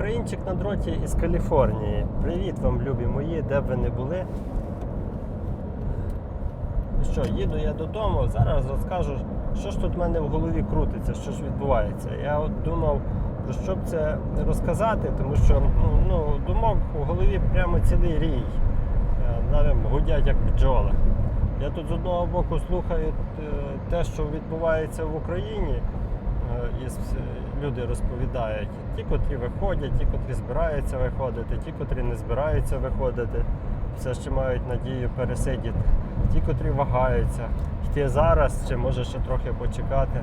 Українчик на дроті із Каліфорнії. Привіт вам, любі мої, де б ви не були. Ну Що, їду я додому, зараз розкажу, що ж тут в мене в голові крутиться, що ж відбувається. Я от думав, про що б це розказати, тому що ну, ну, думок у голові прямо цілий рій. Е, Навіть гудять як бджоли. Я тут з одного боку слухаю е, те, що відбувається в Україні. Е, і с- люди розповідають. Ті, котрі виходять, ті, котрі збираються виходити, ті, котрі не збираються виходити, все ще мають надію пересидіти. Ті, котрі вагаються, йти зараз чи може ще трохи почекати.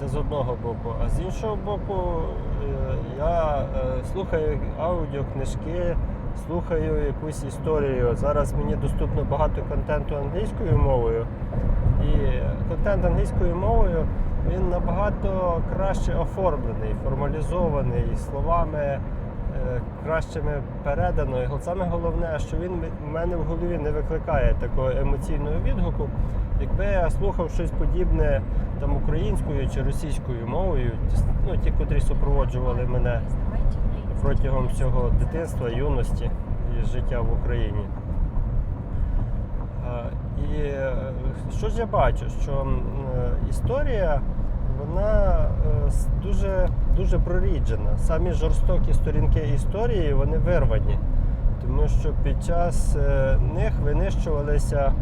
Це з одного боку. А з іншого боку, е, я е, слухаю аудіокнижки, слухаю якусь історію. Зараз мені доступно багато контенту англійською мовою. І контент англійською мовою він набагато краще оформлений, формалізований, словами е, кращими передано. І саме головне, що він в мене в голові не викликає такого емоційного відгуку. Якби я слухав щось подібне там українською чи російською мовою, ну ті, котрі супроводжували мене протягом всього дитинства, юності і життя в Україні. Е, І е, що ж я бачу? Що історія вона е, дуже, дуже проріджена. Самі жорстокі сторінки історії вони вирвані, тому що під час е, них винищувалися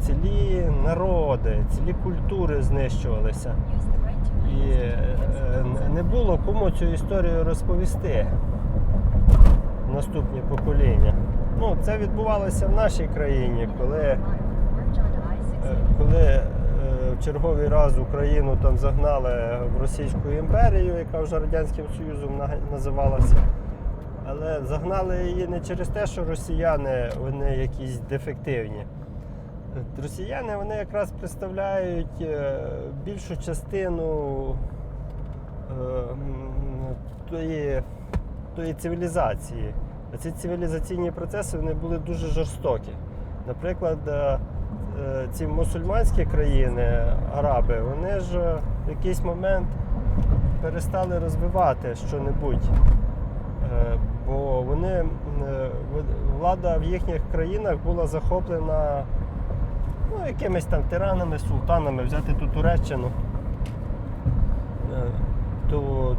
цілі народи, цілі культури знищувалися. І е, не було кому цю історію розповісти наступні покоління. Ну, це відбувалося в нашій країні, коли, коли черговий раз Україну там загнали в Російську імперію, яка вже Радянським Союзом називалася. Але загнали її не через те, що росіяни вони якісь дефективні. Росіяни вони якраз представляють е, більшу частину е, тої, тої цивілізації. А ці цивілізаційні процеси вони були дуже жорстокі. Наприклад, е, ці мусульманські країни, араби, вони ж е, в якийсь момент перестали розвивати що-небудь. Е, Бо вони, е, влада в їхніх країнах була захоплена ну, якимись там тиранами, султанами, взяти ту Туреччину. Е, То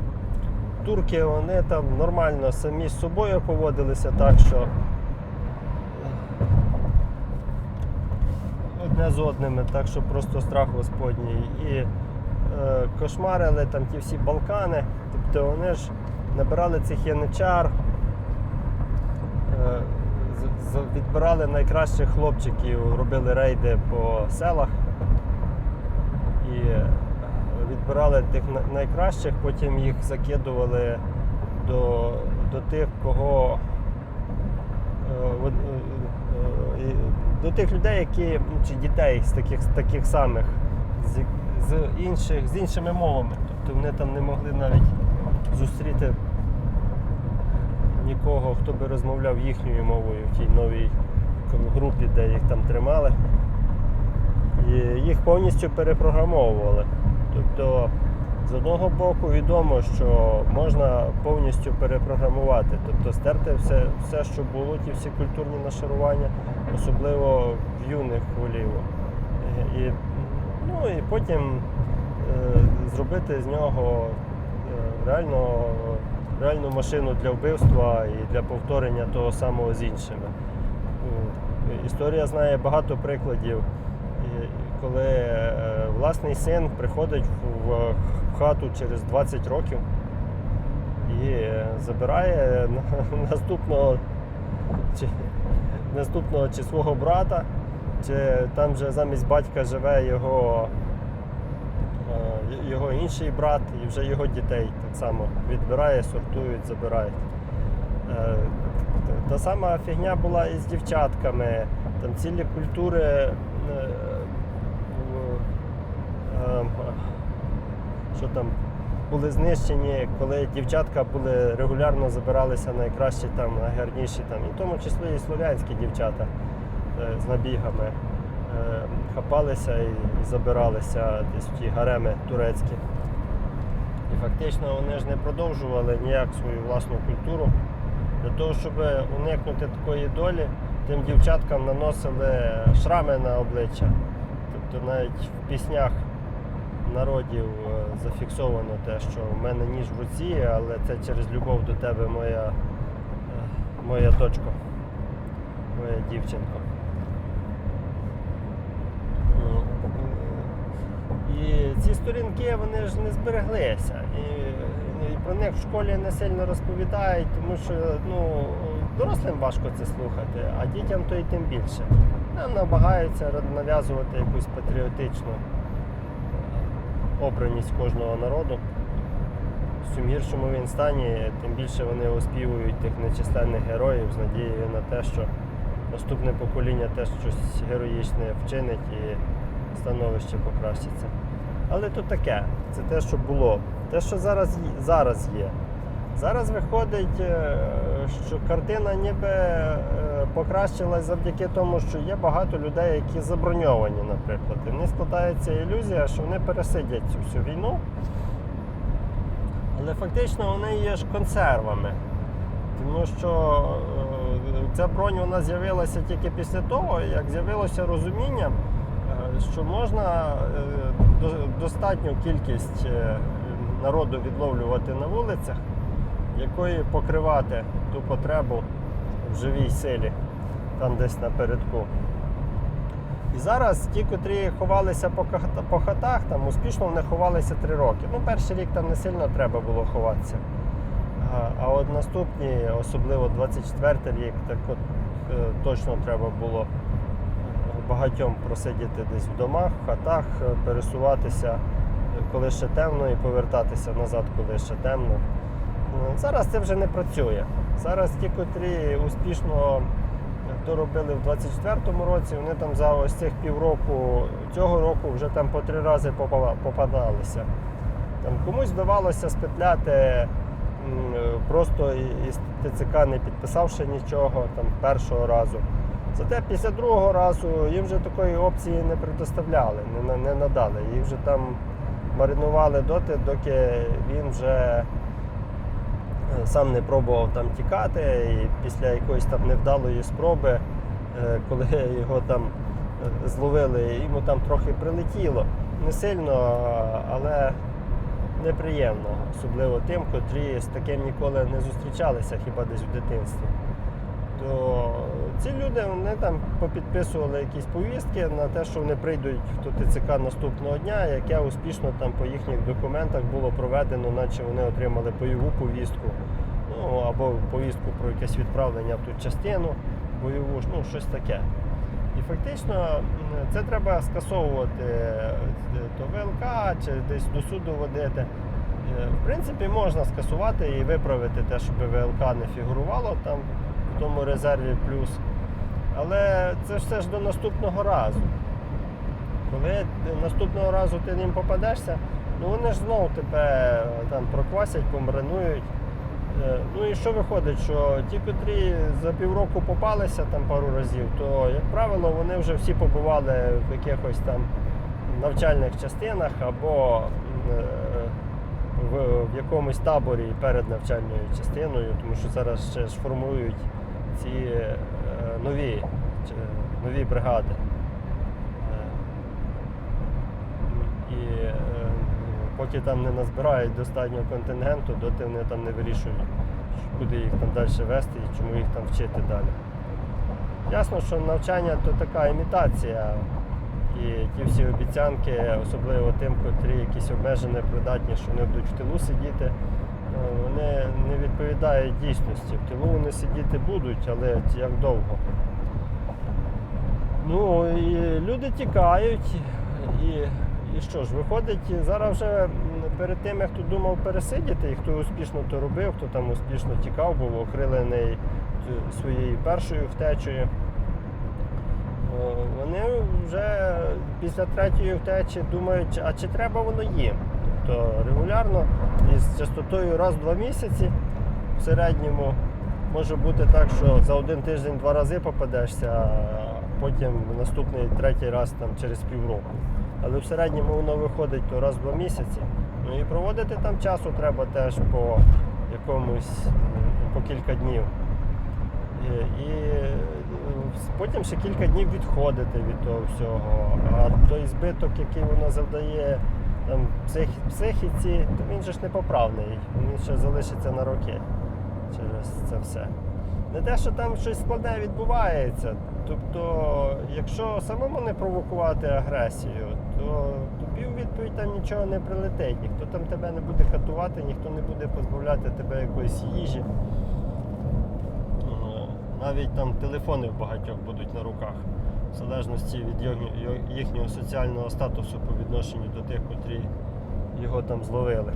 турки вони там нормально самі з собою поводилися так, що е, одне з одними, так що просто страх Господній. І е, кошмарили там ті всі Балкани, тобто вони ж набирали цих яничар, е, відбирали найкращих хлопчиків, робили рейди по селах і е, відбирали тих найкращих, потім їх закидували до, до тих, кого е, от, е, е, і до тих людей, які ну, чи дітей з таких, таких самих, з, з інших, з іншими мовами. Тобто вони там не могли навіть зустріти нікого, хто би розмовляв їхньою мовою в тій новій групі, де їх там тримали. І їх повністю перепрограмовували. Тобто, з одного боку, відомо, що можна повністю перепрограмувати, тобто стерти все, все, що було, ті всі культурні нашарування, особливо в юних волів. І, і, ну, і потім е, зробити з нього е, реально, реальну машину для вбивства і для повторення того самого з іншими. Е, Історія знає багато прикладів, коли е, власний син приходить в, хату через 20 років і е, забирає наступного чи, наступного чи свого брата, чи там же замість батька живе його, е, його інший брат і вже його дітей так само відбирає, сортують, забирають. Е, Та сама фігня була і з дівчатками. Там цілі культури е, в- ем, що там були знищені, коли дівчатка були регулярно забиралися найкращі, там, найгарніші, там, і в тому числі і слов'янські дівчата е, з набігами. е, Хапалися і, забиралися десь в ті гареми турецькі. І фактично вони ж не продовжували ніяк свою власну культуру. Для того, щоб уникнути такої долі, тим дівчаткам наносили шрами на обличчя. Тобто навіть в піснях народів е, зафіксовано те, що в мене ніж в руці, але це через любов до тебе моя, е, моя дочка, моя дівчинка. Ну, І ці сторінки вони ж не збереглися. І, і про них в школі не сильно розповідають, тому що ну, дорослим важко це слухати, а дітям то і тим більше. Нам намагаються нав'язувати якусь патріотичну е, обраність кожного народу. В чим гіршому він стані, тим більше вони оспівують тих нечисленних героїв з надією на те, що наступне покоління теж щось героїчне вчинить і становище покращиться. Але то таке, це те, що було. Те, що зараз, зараз є. Зараз виходить, е, що картина ніби е, покращилась завдяки тому, що є багато людей, які заброньовані, наприклад. І в них складається ілюзія, що вони пересидять цю всю війну. Але фактично вони є ж консервами. Тому що е, ця бронь вона з'явилася тільки після того, як з'явилося розуміння, е, що можна е, до- достатню кількість народу відловлювати на вулицях, якої покривати ту потребу в живій силі, там десь напередку. І зараз ті, котрі ховалися по, хатах, там успішно вони ховалися три роки. Ну, перший рік там не сильно треба було ховатися. А, от наступні, особливо 24 рік, так от е, точно треба було багатьом просидіти десь в домах, в хатах, е, пересуватися, е, коли ще темно, і повертатися назад, коли ще темно. Е, Зараз це вже не працює. Зараз ті, котрі успішно то робили в 24-му році, вони там за ось цих півроку цього року вже там по три рази попадалися. Там комусь вдавалося спетляти просто із ТЦК не підписавши нічого там першого разу. Зате після другого разу їм вже такої опції не предоставляли, не, не надали. Їх вже там маринували доти, доки він вже сам не пробував там тікати, і після якоїсь там невдалої спроби, е, коли його там е, зловили, йому там трохи прилетіло. Не сильно, але неприємно, особливо тим, котрі з таким ніколи не зустрічалися, хіба десь в дитинстві. То ці люди вони там попідписували якісь повістки на те, що вони прийдуть до ТЦК наступного дня, яке успішно там по їхніх документах було проведено, наче вони отримали бойову повістку, ну або повістку про якесь відправлення в ту частину бойову, ну щось таке. І фактично це треба скасовувати е, до ВЛК чи десь до суду водити. Е, В принципі, можна скасувати і виправити те, щоб ВЛК не фігурувало там тому резерві плюс. Але це все ж до наступного разу. Коли наступного разу ти ним попадешся, ну вони ж знову тебе е, там проквасять, помаринують. Е, Ну і що виходить, що ті, котрі за півроку попалися там пару разів, то, як правило, вони вже всі побували в якихось там навчальних частинах або е, в якомусь таборі перед навчальною частиною, тому що зараз ще ж формують ці е, нові, нові бригади. Е, І е, поки там не назбирають достатньо контингенту, доти вони там не вирішують, куди їх там далі вести і чому їх там вчити далі. Ясно, що навчання то така імітація. І ті всі обіцянки, особливо тим, котрі якісь обмежені придатні, що вони будуть в тилу сидіти, вони не відповідають дійсності. В тилу вони сидіти будуть, але як довго. Ну і люди тікають. І, і що ж, виходить, зараз вже перед тими, хто думав пересидіти, і хто успішно то робив, хто там успішно тікав, був окрилений своєю першою втечею. Вони вже після третьої втечі думають, а чи треба воно їм? Тобто регулярно із частотою раз в два місяці в середньому може бути так, що за один тиждень два рази попадешся, а потім наступний третій раз там через півроку. Але в середньому воно виходить то раз в два місяці. Ну Ну і проводити там часу треба теж по якомусь по кілька днів. І, і е, потім ще кілька днів відходити від того всього. А той збиток, який воно завдає там, псих, психіці, то він же ж непоправний. Він ще залишиться на роки через це все. Не те, що там щось складне відбувається. Тобто, якщо самому не провокувати агресію, то тобі у відповідь там нічого не прилетить. Ніхто там тебе не буде катувати, ніхто не буде позбавляти тебе якоїсь їжі. Ну, Навіть там телефони в багатьох будуть на руках, в залежності від їхнього соціального статусу по відношенню до тих, котрі його там зловили.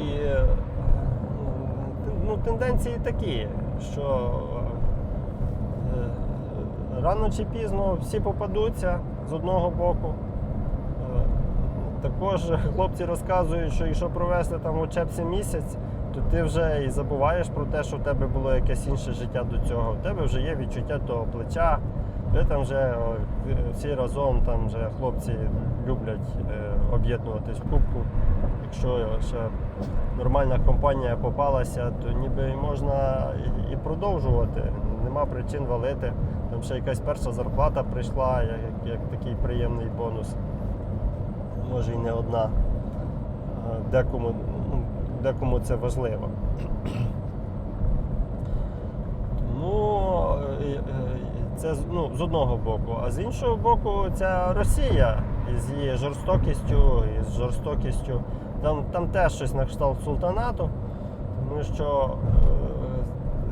І е, ну, тенденції такі, що е, рано чи пізно всі попадуться з одного боку. Е, Також хлопці розказують, що якщо провести там в учебці місяць, то ти вже і забуваєш про те, що в тебе було якесь інше життя до цього. У тебе вже є відчуття того плеча. Ви там вже всі разом там вже хлопці люблять е, об'єднуватись в кубку. Якщо ще нормальна компанія попалася, то ніби можна і- продовжувати. Нема причин валити. Там ще якась перша зарплата прийшла, як, як такий приємний бонус. Може і не одна. Е, Декому, декому це важливо. Тому е, е, це з- ну, з одного боку, а з іншого боку, ця Росія із її жорстокістю, із жорстокістю. Там, там теж щось на кшталт султанату, тому що е,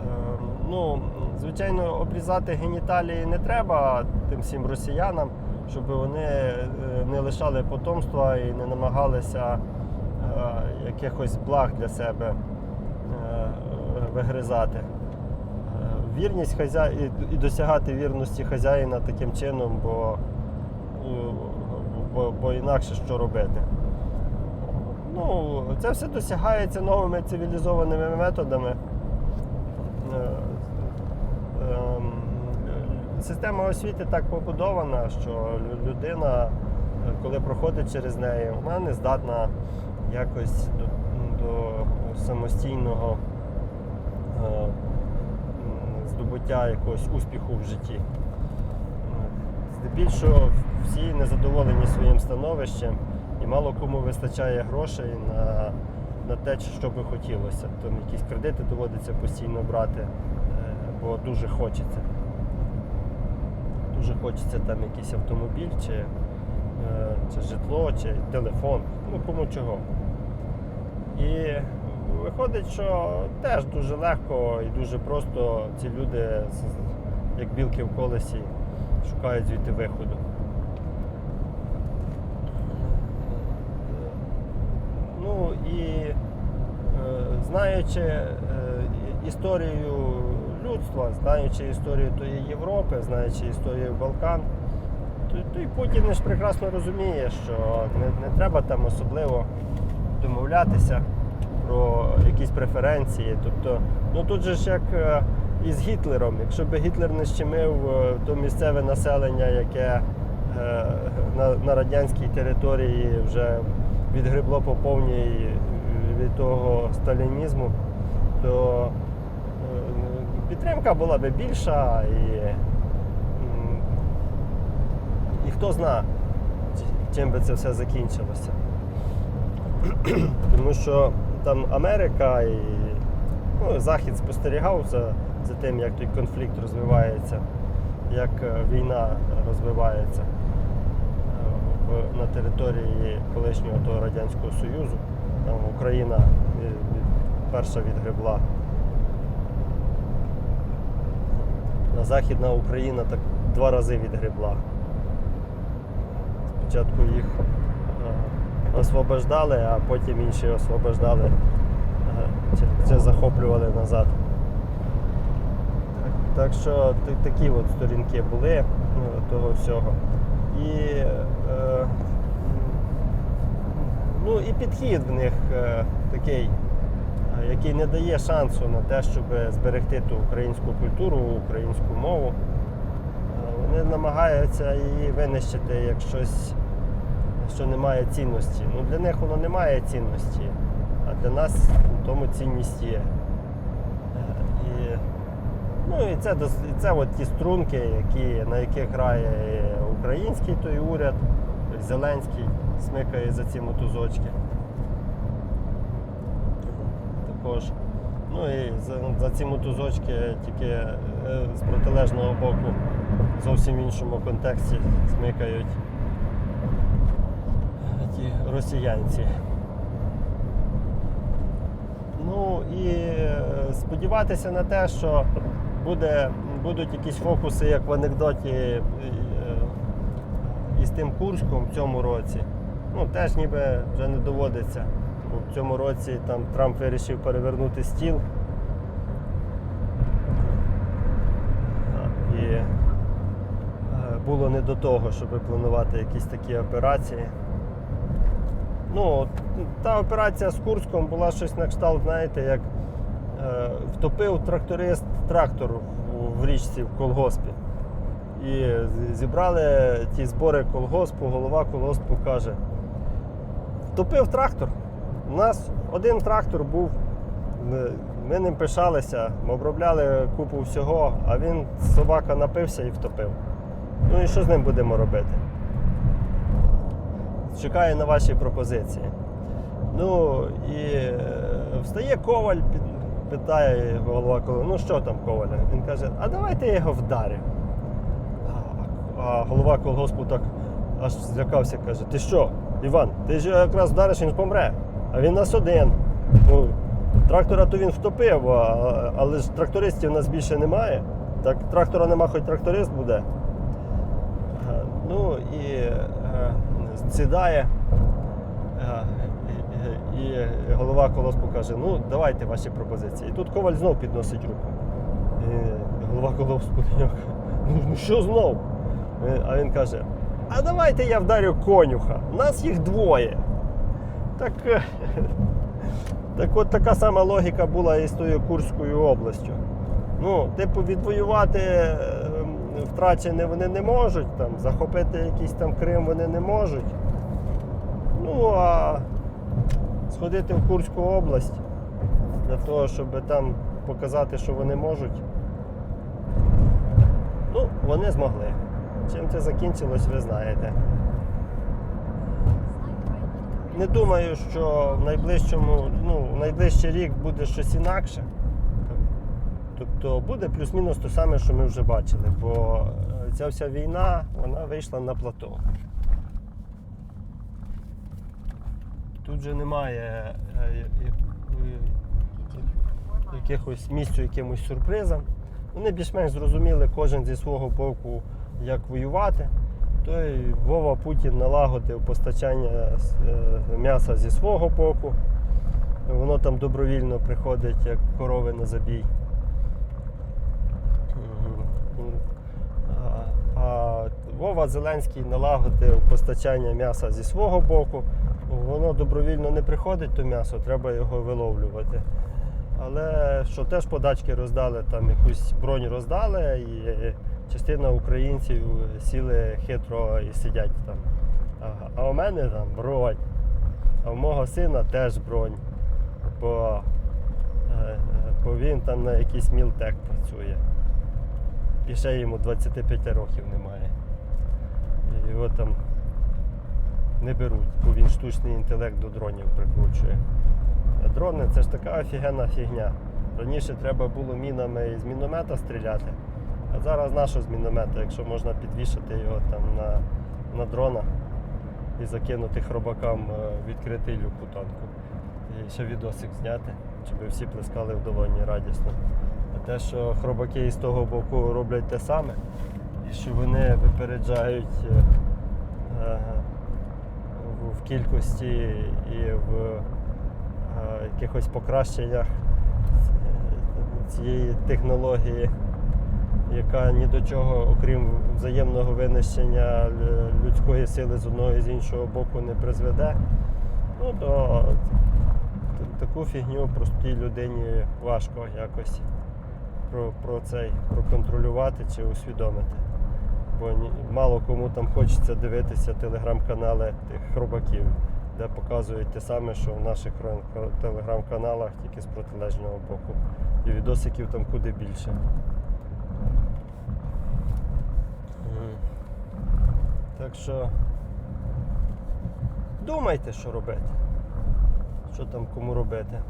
е, ну, звичайно, обрізати геніталії не треба тим всім росіянам, щоб вони не лишали потомства і не намагалися якихось благ для себе е, вигризати. Е, Вірність хазя... і, досягати вірності хазяїна таким чином, бо, бо, бо інакше що робити. Ну, це все досягається новими цивілізованими методами. Е, ем, Система освіти так побудована, що людина, е, коли проходить через неї, вона не здатна якось до, до самостійного е, здобуття якогось успіху в житті. Здебільшого всі незадоволені своїм становищем і мало кому вистачає грошей на, на те, що би хотілося. Там якісь кредити доводиться постійно брати, е, бо дуже хочеться. Дуже хочеться там якийсь автомобіль, чи, е, чи житло, чи телефон, ну кому чого. І виходить, що теж дуже легко і дуже просто ці люди, як білки в колесі, шукають звідти виходу. Ну і е, знаючи е, історію людства, знаючи історію тої Європи, знаючи історію Балкан, то, то Путін ж прекрасно розуміє, що не, не треба там особливо домовлятися про якісь преференції. Тобто, ну тут же ж як е, із Гітлером, якщо б Гітлер не щемив е, то місцеве населення, яке е, на, на радянській території вже відгребло по повній від того сталінізму, то підтримка була би більша і, і хто зна, чим би це все закінчилося. Тому що там Америка і ну, Захід спостерігав за, за тим, як той конфлікт розвивається, як е, війна розвивається е, на території колишнього того Радянського Союзу. Там Україна е, перша відгребла. Західна Україна так два рази відгребла. Спочатку їх освобождали, а потім інші освобождали е, чи, захоплювали назад. Так, так що такі от сторінки були ну, того всього. І, е, ну, і підхід в них е, такий, е, який не дає шансу на те, щоб зберегти ту українську культуру, українську мову. Е, вони намагаються її винищити як щось, що не має цінності. Ну, для них воно не має цінності, а для нас в тому цінність є. Е, І, ну, і це, це от ті струнки, які, на яких грає український той уряд, той Зеленський смикає за ці мотузочки. Також. Ну і за, за ці мотузочки тільки е, з протилежного боку зовсім в іншому контексті смикають росіянці. Ну і е, сподіватися на те, що буде, будуть якісь фокуси, як в анекдоті е, із тим Курськом в цьому році. Ну, теж ніби вже не доводиться. Бо в цьому році там Трамп вирішив перевернути стіл. І е, було не до того, щоб планувати якісь такі операції. Ну, та операція з Курском була щось на кшталт, знаєте, як е, втопив тракторист трактор в, в річці в колгоспі. І зібрали ті збори колгоспу, голова колгоспу каже: втопив трактор. У нас один трактор був, ми ним пишалися, ми обробляли купу всього, а він собака напився і втопив. Ну і що з ним будемо робити? Чекаю на ваші пропозиції. Ну і е, встає коваль, питає голова Коваля, ну що там коваля? Він каже, а давайте я його вдарю. А- голова колгоспу так аж злякався, каже, ти що, Іван, ти ж якраз вдариш, він помре. А він нас один. Ну, трактора то він втопив, але ж трактористів у нас більше немає. Так трактора нема, хоч тракторист буде. Е, Ну і е, сідає. е, і- голова колоспу каже, ну давайте ваші пропозиції. І тут коваль знов підносить руку. І голова колоспу нього ну, ну що знов? Е, А він каже, а давайте я вдарю конюха. Нас їх двоє. Так, е, так от така сама логіка була і з тою Курською областю. Ну, типу, відвоювати втрачене вони не можуть, там, захопити якийсь там Крим вони не можуть. Ну, а сходити в Курську область для того, щоб там показати, що вони можуть. Ну, вони змогли. Чим це закінчилось, ви знаєте. Не думаю, що в найближчому, ну, в найближчий рік буде щось інакше. Тобто буде плюс-мінус те саме, що ми вже бачили, бо е, ця вся війна вона вийшла на плато. Тут же немає е, я- якихось місцю якимось сюрпризам. Вони більш-менш зрозуміли кожен зі свого боку, як воювати. Той Вова Путін налагодив постачання е, м'яса зі свого боку. Воно там добровільно приходить як корови на забій. Мгм. А, а Вова Зеленський налагодив постачання м'яса зі свого боку. Воно добровільно не приходить, то м'ясо, треба його виловлювати. Але що теж подачки роздали, там якусь бронь роздали, і частина українців сіли хитро і сидять там. А, у мене там бронь. А у мого сина теж бронь. Бо, е, е, бо він там на якийсь мілтек працює. І ще йому 25 років немає. Його там не беруть, бо він штучний інтелект до дронів прикручує. А дрони це ж така офігенна фігня. Раніше треба було мінами із міномета стріляти, а зараз нащо з міномета, якщо можна підвішати його там на, на дрона і закинути хробакам е, відкритий люк у танку. І ще відосик зняти, щоб всі плескали в долоні радісно. А те, що хробаки із того боку роблять те саме, що вони випереджають е, е, в- кількості і в е, якихось покращеннях цієї технології, яка ні до чого, окрім взаємного винищення людської сили з одного і з іншого боку не призведе. Ну, то таку фігню простій людині важко якось про, про цей проконтролювати чи усвідомити. Бо мало кому там хочеться дивитися телеграм-канали тих хробаків, де показують те саме, що в наших телеграм-каналах, тільки з протилежного боку. І відосиків там куди більше. Так що думайте, що робити. Що там кому робити.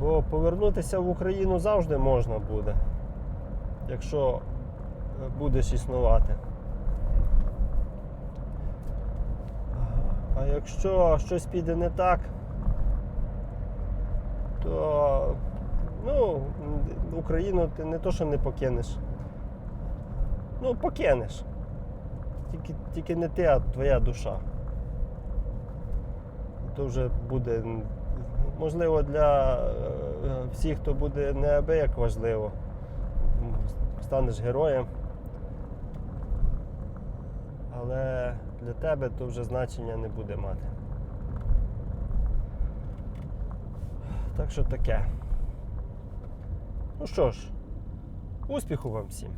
Бо повернутися в Україну завжди можна буде, якщо е, будеш існувати. А якщо щось піде не так, то ну, Україну ти не то, що не покинеш. Ну, покинеш. Тільки, тільки не ти, а твоя душа. То вже буде, можливо, для е, всіх, хто буде неабияк важливо. Станеш героєм. Але для тебе то вже значення не буде мати. Так що таке. Ну що ж, успіху вам всім!